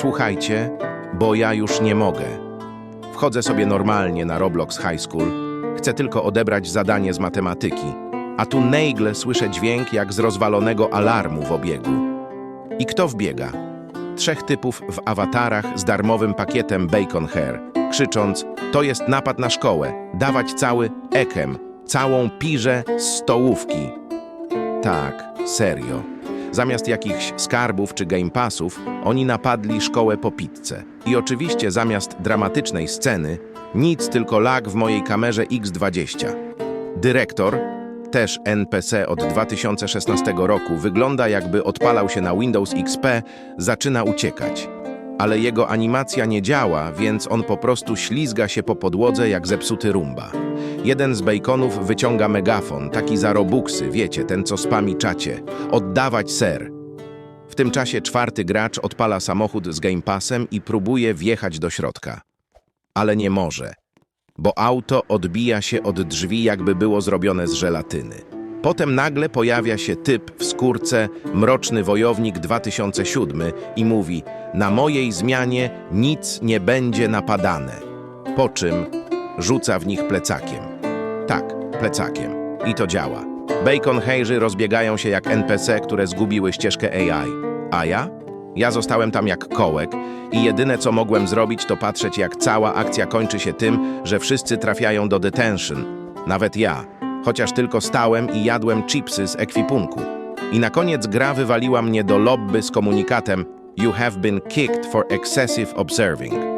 Słuchajcie, bo ja już nie mogę. Wchodzę sobie normalnie na Roblox High School. Chcę tylko odebrać zadanie z matematyki. A tu nagle słyszę dźwięk jak z rozwalonego alarmu w obiegu. I kto wbiega? Trzech typów w awatarach z darmowym pakietem Bacon Hair, krzycząc: To jest napad na szkołę, dawać cały ekem, całą piżę z stołówki. Tak, serio. Zamiast jakichś skarbów czy game passów, oni napadli szkołę po pizzę. I oczywiście zamiast dramatycznej sceny, nic tylko lag w mojej kamerze X20. Dyrektor, też NPC od 2016 roku, wygląda jakby odpalał się na Windows XP, zaczyna uciekać. Ale jego animacja nie działa, więc on po prostu ślizga się po podłodze jak zepsuty rumba. Jeden z baconów wyciąga megafon, taki za robuxy, wiecie, ten co spami czacie. Oddawać ser. W tym czasie czwarty gracz odpala samochód z Game Passem i próbuje wjechać do środka. Ale nie może, bo auto odbija się od drzwi, jakby było zrobione z żelatyny. Potem nagle pojawia się typ w skórce, mroczny wojownik 2007 i mówi: Na mojej zmianie nic nie będzie napadane. Po czym rzuca w nich plecakiem. Tak, plecakiem. I to działa. Bacon Heirzy rozbiegają się jak NPC, które zgubiły ścieżkę AI. A ja? Ja zostałem tam jak kołek i jedyne co mogłem zrobić to patrzeć jak cała akcja kończy się tym, że wszyscy trafiają do detention. Nawet ja, chociaż tylko stałem i jadłem chipsy z ekwipunku. I na koniec gra wywaliła mnie do lobby z komunikatem You have been kicked for excessive observing.